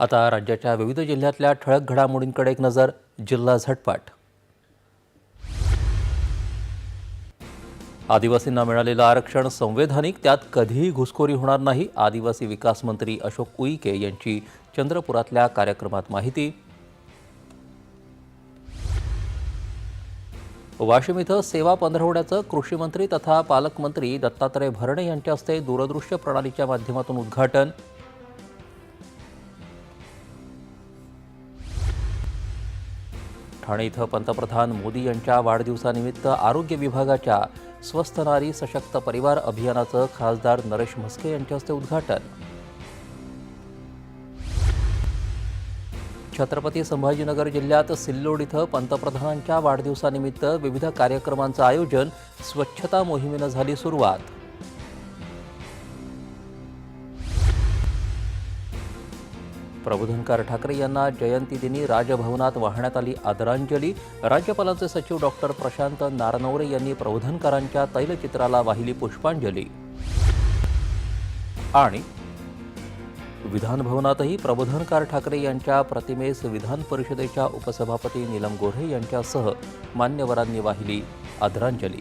आता राज्याच्या विविध जिल्ह्यातल्या ठळक घडामोडींकडे एक नजर जिल्हा झटपाट. आदिवासींना मिळालेलं आरक्षण संवैधानिक त्यात कधीही घुसखोरी होणार नाही आदिवासी विकास मंत्री अशोक उईके यांची चंद्रपुरातल्या कार्यक्रमात माहिती. वाशिम इथं सेवा पंधरवड्याचं कृषी मंत्री तथा पालकमंत्री दत्तात्रय भरणे यांच्या हस्ते दूरदृश्य प्रणालीच्या माध्यमातून उद्घाटन. ठाणे इथं पंतप्रधान मोदी यांच्या वाढदिवसानिमित्त आरोग्य विभागाच्या स्वस्थ नारी सशक्त परिवार अभियानाचं खासदार नरेश म्हस्के यांच्या हस्ते उद्घाटन. छत्रपती संभाजीनगर जिल्ह्यात सिल्लोड इथं पंतप्रधानांच्या वाढदिवसानिमित्त विविध कार्यक्रमांचं आयोजन स्वच्छता मोहिमेनं झाली सुरुवात. प्रबोधनकार ठाकरे यांना जयंतीदिनी राजभवनात वाहण्यात आली आदरांजली. राज्यपालांचे सचिव डॉक्टर प्रशांत नारनवरे यांनी प्रबोधनकारांच्या तैलचित्राला वाहिली पुष्पांजली. आणि विधानभवनातही प्रबोधनकार ठाकरे यांच्या प्रतिमेस विधान परिषदेच्या उपसभापती नीलम गोऱ्हे यांच्यासह मान्यवरांनी वाहिली आदरांजली.